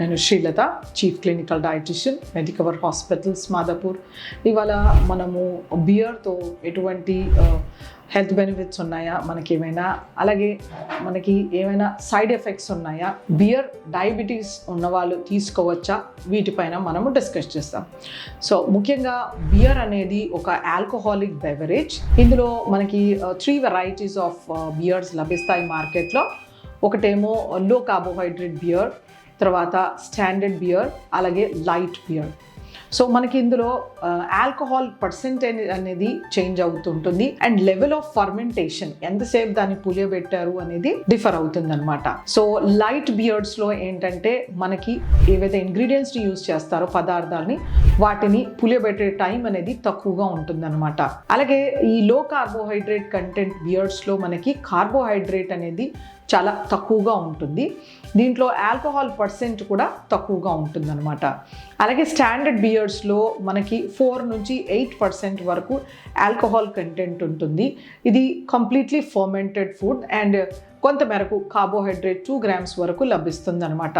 నేను Srilatha chief clinical dietitian Medicover hospitals Madhapur ఇవాళ మనము బియర్తో ఎటువంటి హెల్త్ బెనిఫిట్స్ ఉన్నాయా మనకి ఏమైనా అలాగే మనకి ఏమైనా సైడ్ ఎఫెక్ట్స్ ఉన్నాయా? బియర్ డయాబెటీస్ ఉన్నవాళ్ళు తీసుకోవచ్చా? వీటిపైన మనము డిస్కస్ చేస్తాం. సో ముఖ్యంగా బియర్ అనేది ఒక ఆల్కహాలిక్ బెవరేజ్ ఇందులో మనకి త్రీ వెరైటీస్ ఆఫ్ బియర్స్ లభిస్తాయి మార్కెట్లో. ఒకటేమో లో కార్బోహైడ్రేట్ బియర్ తర్వాత స్టాండర్డ్ బియర్ అలాగే లైట్ బియర్ సో మనకి ఇందులో ఆల్కహాల్ పర్సెంటేజ్ అనేది చేంజ్ అవుతుంటుంది అండ్ లెవెల్ ఆఫ్ ఫర్మెంటేషన్ ఎంతసేపు దాన్ని పులియబెట్టారు అనేది డిఫర్ అవుతుంది అనమాట సో లైట్ బియర్డ్స్లో ఏంటంటే మనకి ఏవైతే ఇంగ్రీడియంట్స్ని యూజ్ చేస్తారో పదార్థాలని వాటిని పులియబెట్టే టైం అనేది తక్కువగా ఉంటుందన్నమాట. అలాగే ఈ లో కార్బోహైడ్రేట్ కంటెంట్ బియర్డ్స్లో మనకి కార్బోహైడ్రేట్ అనేది చాలా తక్కువగా ఉంటుంది. దీంట్లో ఆల్కహాల్ పర్సెంట్ కూడా తక్కువగా ఉంటుందన్నమాట. అలాగే స్టాండర్డ్ బియర్స్లో మనకి ఫోర్ నుంచి ఎయిట్ పర్సెంట్ వరకు ఆల్కహాల్ కంటెంట్ ఉంటుంది. ఇది కంప్లీట్లీ ఫర్మెంటెడ్ ఫుడ్ అండ్ కొంత మేరకు కార్బోహైడ్రేట్ టూ గ్రామ్స్ వరకు లభిస్తుంది అనమాట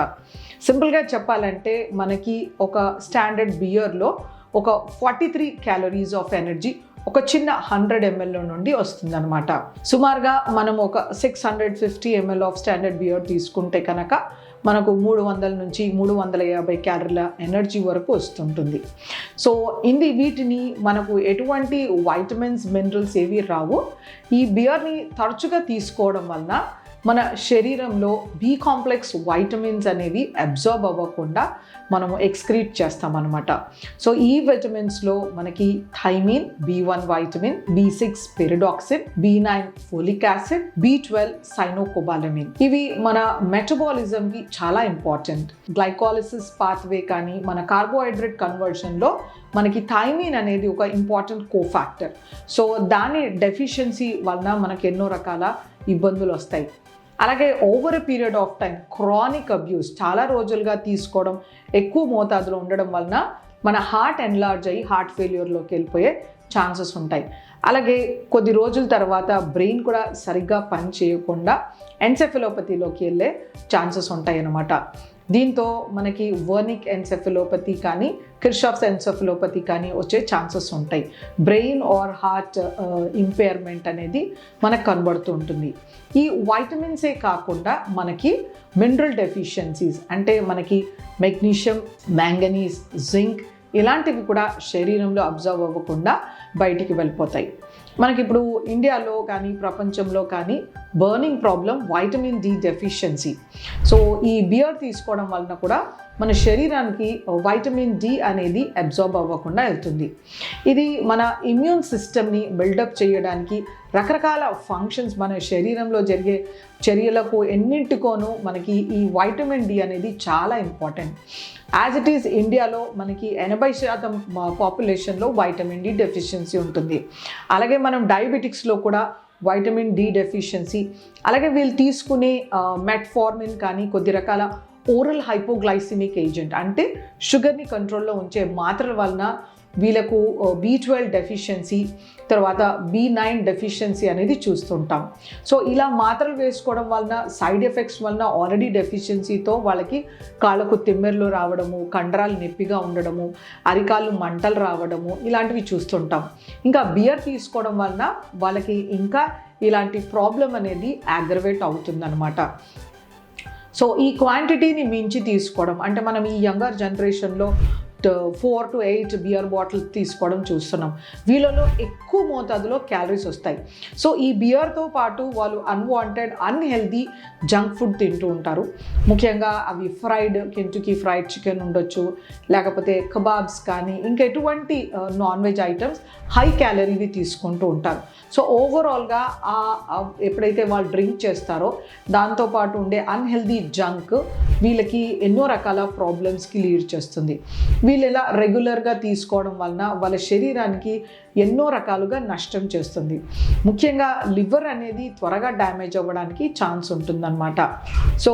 సింపుల్గా చెప్పాలంటే మనకి ఒక స్టాండర్డ్ బియర్లో ఒక forty three calories of energy ఒక చిన్న హండ్రెడ్ ఎంఎల్లో నుండి వస్తుందన్నమాట. సుమారుగా మనం ఒక six hundred fifty ML of standard beer తీసుకుంటే కనుక మనకు మూడు వందల నుంచి మూడు వందల యాభై క్యాలరీల ఎనర్జీ వరకు వస్తుంటుంది. సో ఇది వీటిని మనకు ఎటువంటి వైటమిన్స్ మినరల్స్ ఏవి రావు. ఈ బియర్ని తరచుగా తీసుకోవడం వలన మన శరీరంలో బి కాంప్లెక్స్ వైటమిన్స్ అనేవి అబ్జార్బ్ అవ్వకుండా మనము ఎక్స్క్రీట్ చేస్తామన్నమాట. సో ఈ విటమిన్స్లో మనకి thiamine B one vitamin B six pyridoxine B nine folic acid B twelve cyanocobalamin ఇవి మన మెటబాలిజంకి చాలా ఇంపార్టెంట్ గ్లైకాలిసిస్ పాత్వే కానీ మన కార్బోహైడ్రేట్ కన్వర్షన్లో మనకి థైమిన్ అనేది ఒక ఇంపార్టెంట్ కోఫాక్టర్ సో దాని డెఫిషియన్సీ వలన మనకి ఎన్నో రకాల ఇబ్బందులు వస్తాయి. అలాగే over a period of time chronic abuse చాలా రోజులుగా తీసుకోవడం ఎక్కువ మోతాదులో ఉండడం వలన మన హార్ట్ ఎన్లార్జ్ అయ్యి హార్ట్ ఫెయిల్యూర్లోకి వెళ్ళిపోయే ఛాన్సెస్ ఉంటాయి. అలాగే కొద్ది రోజుల తర్వాత బ్రెయిన్ కూడా సరిగ్గా పని చేయకుండా ఎన్సెఫిలోపతిలోకి వెళ్ళే ఛాన్సెస్ ఉంటాయి అన్నమాట దీంతో మనకి వర్నిక్ ఎన్సెఫిలోపతి కానీ కిర్షాఫ్స్ ఎన్సెఫిలోపతి కానీ వచ్చే ఛాన్సెస్ ఉంటాయి. బ్రెయిన్ ఆర్ హార్ట్ ఇంపేర్మెంట్ అనేది మనకు కనబడుతూ ఉంటుంది. ఈ వైటమిన్సే కాకుండా మనకి మినరల్ డెఫిషియన్సీస్ అంటే మనకి మెగ్నీషియం మ్యాంగనీస్ జింక్ ఇలాంటివి కూడా శరీరంలో అబ్జర్వ్ అవ్వకుండా బయటికి వెళ్ళిపోతాయి. మనకి ఇప్పుడు ఇండియాలో కానీ ప్రపంచంలో కానీ burning problem vitamin D deficiency. So ఈ బియర్ తీసుకోవడం వలన కూడా మన శరీరానికి వైటమిన్ డి అనేది అబ్జార్బ్ అవ్వకుండా వెళ్తుంది. ఇది మన ఇమ్యూన్ సిస్టమ్ని బిల్డప్ చేయడానికి రకరకాల ఫంక్షన్స్ మన శరీరంలో జరిగే చర్యలకు ఎన్నింటికోనూ మనకి ఈ వైటమిన్ డి అనేది చాలా ఇంపార్టెంట్ యాజ్ ఇట్ ఈస్ ఇండియాలో మనకి ఎనభై శాతం పాపులేషన్లో వైటమిన్ డి డెఫిషియన్సీ ఉంటుంది. అలాగే మనం డయాబెటిక్స్లో కూడా వైటమిన్ డి డెఫిషియన్సీ అలాగే వీళ్ళు తీసుకునే మెట్ఫార్మిన్ కానీ కొద్ది రకాల ఓరల్ హైపోగ్లైసిమిక్ ఏజెంట్ అంటే షుగర్ని కంట్రోల్లో ఉంచే మాత్రల వలన వీళ్ళకు బీ ట్వెల్వ్ డెఫిషియన్సీ తర్వాత బీ నైన్ డెఫిషియన్సీ అనేది చూస్తుంటాం. సో ఇలా మాత్రలు వేసుకోవడం వలన సైడ్ ఎఫెక్ట్స్ వలన ఆల్రెడీ డెఫిషియన్సీతో వాళ్ళకి కాళ్ళకు తిమ్మెర్లు రావడము కండరాలు నొప్పిగా ఉండడము అరికాళ్ళు మంటలు రావడము ఇలాంటివి చూస్తుంటాం. ఇంకా బియర్ తీసుకోవడం వలన వాళ్ళకి ఇంకా ఇలాంటి ప్రాబ్లం అనేది అగ్రవేట్ అవుతుందన్నమాట. సో ఈ క్వాంటిటీని మించి తీసుకోవడం అంటే మనం ఈ యంగర్ జనరేషన్లో four to eight beer bottle తీసుకోవడం చూస్తున్నాం. వీళ్ళలో ఎక్కువ మోతాదులో క్యాలరీస్ వస్తాయి. సో ఈ బియర్తో పాటు వాళ్ళు అన్వాంటెడ్ అన్హెల్దీ జంక్ ఫుడ్ తింటూ ఉంటారు. ముఖ్యంగా అవి ఫ్రైడ్ కెంటుకి ఫ్రైడ్ చికెన్ ఉండొచ్చు. లేకపోతే కబాబ్స్ కానీ ఇంకా ఎటువంటి నాన్ వెజ్ ఐటమ్స్ హై క్యాలరీవి తీసుకుంటూ ఉంటారు. సో ఓవరాల్గా ఎప్పుడైతే వాళ్ళు డ్రింక్ చేస్తారో దాంతోపాటు ఉండే అన్హెల్దీ జంక్ వీళ్ళకి ఎన్నో రకాల ప్రాబ్లమ్స్కి లీడ్ చేస్తుంది. వీళ్ళు ఇలా రెగ్యులర్గా తీసుకోవడం వలన వాళ్ళ శరీరానికి ఎన్నో రకాలుగా నష్టం చేస్తుంది. ముఖ్యంగా లివర్ అనేది త్వరగా డ్యామేజ్ అవ్వడానికి ఛాన్స్ ఉంటుందన్నమాట. సో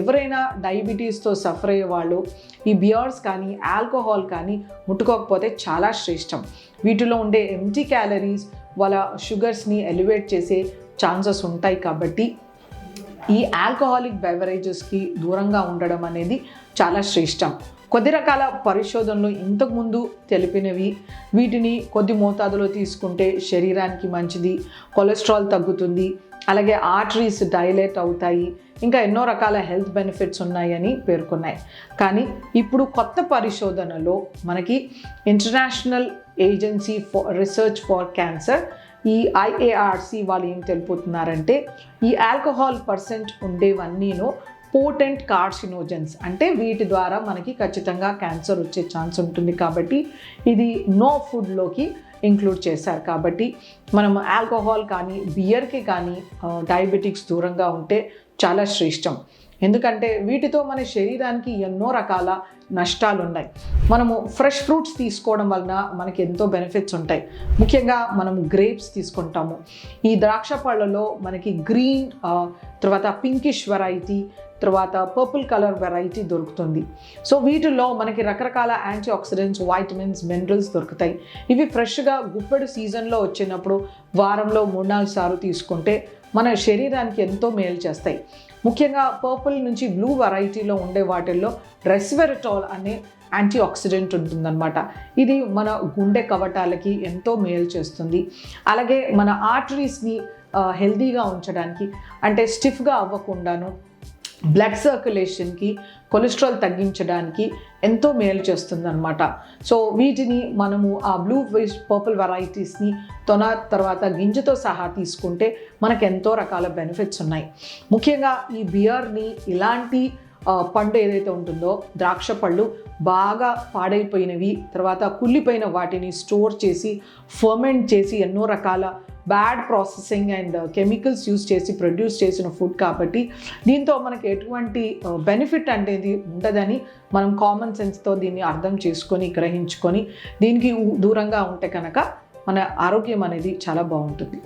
ఎవరైనా డయాబెటీస్తో సఫర్ అయ్యే వాళ్ళు ఈ బియర్స్ కానీ ఆల్కహాల్ కానీ ముట్టుకోకపోతే చాలా శ్రేష్టం. వీటిలో ఉండే ఎంటీ క్యాలరీస్ వాళ్ళ షుగర్స్ని ఎలివేట్ చేసే ఛాన్సెస్ ఉంటాయి కాబట్టి ఈ ఆల్కహాలిక్ బెవరేజెస్కి దూరంగా ఉండడం అనేది చాలా శ్రేష్టం. కొద్ది రకాల పరిశోధనలు ఇంతకుముందు తెలిపినవి. వీటిని కొద్ది మోతాదులో తీసుకుంటే శరీరానికి మంచిది కొలెస్ట్రాల్ తగ్గుతుంది అలాగే ఆర్టరీస్ డైలేట్ అవుతాయి ఇంకా ఎన్నో రకాల హెల్త్ బెనిఫిట్స్ ఉన్నాయని పేర్కొన్నాయి. కానీ ఇప్పుడు కొత్త పరిశోధనలో మనకి international agency for research for cancer ఈ ఐఏఆర్సి వాళ్ళు ఏం తెలిపోతున్నారంటే ఈ ఆల్కహాల్ పర్సెంట్ ఉండేవన్నీను పోటెంట్ కార్సినోజన్స్ అంటే వీటి ద్వారా మనకి ఖచ్చితంగా క్యాన్సర్ వచ్చే ఛాన్స్ ఉంటుంది కాబట్టి ఇది నో ఫుడ్లోకి ఇంక్లూడ్ చేశారు. కాబట్టి మనం ఆల్కహాల్ కానీ బియర్కి కానీ డయాబెటిక్స్ దూరంగా ఉంటే చాలా శ్రేష్టం. ఎందుకంటే వీటితో మన శరీరానికి ఎన్నో రకాల నష్టాలు ఉన్నాయి మనము ఫ్రెష్ ఫ్రూట్స్ తీసుకోవడం వలన మనకి ఎంతో బెనిఫిట్స్ ఉంటాయి. ముఖ్యంగా మనం గ్రేప్స్ తీసుకుంటాము. ఈ ద్రాక్ష పళ్ళలో మనకి గ్రీన్ తర్వాత పింకిష్ వెరైటీ తర్వాత పర్పుల్ కలర్ వెరైటీ దొరుకుతుంది. సో వీటిల్లో మనకి రకరకాల యాంటీ ఆక్సిడెంట్స్ వైటమిన్స్ మినరల్స్ దొరుకుతాయి. ఇవి ఫ్రెష్గా గుప్పెడు సీజన్లో వచ్చినప్పుడు వారంలో మూడు నాలుగు సార్లు తీసుకుంటే మన శరీరానికి ఎంతో మేలు చేస్తాయి. ముఖ్యంగా పర్పుల్ నుంచి బ్లూ వెరైటీలో ఉండే వాటిల్లో రెస్వెరటాల్ అనే యాంటీ ఆక్సిడెంట్ ఉంటుందన్నమాట. ఇది మన గుండె కవటాలకి ఎంతో మేలు చేస్తుంది. అలాగే మన ఆర్టరీస్ని హెల్దీగా ఉంచడానికి అంటే స్టిఫ్గా అవ్వకుండాను బ్లడ్ సర్క్యులేషన్కి కొలెస్ట్రాల్ తగ్గించడానికి ఎంతో మేలు చేస్తుందన్నమాట. సో వీటిని మనము ఆ బ్లూ వేస్ట్ పర్పుల్ వెరైటీస్ని తొన తర్వాత గింజతో సహా తీసుకుంటే మనకు ఎంతో రకాల బెనిఫిట్స్ ఉన్నాయి. ముఖ్యంగా ఈ బియర్ని ఇలాంటి పండు ఏదైతే ఉంటుందో ద్రాక్ష పళ్ళు బాగా పాడైపోయినవి తర్వాత కుళ్ళిపోయిన వాటిని స్టోర్ చేసి ఫర్మెంట్ చేసి ఎన్నో రకాల bad processing and chemicals use చేసి ప్రొడ్యూస్ చేసిన ఫుడ్ కాబట్టి దీంతో మనకి ఎటువంటి బెనిఫిట్ అనేది ఉండదని మనం కామన్ సెన్స్తో దీన్ని అర్థం చేసుకొని గ్రహించుకొని దీనికి దూరంగా ఉంటే కనుక మన ఆరోగ్యం అనేది చాలా బాగుంటుంది.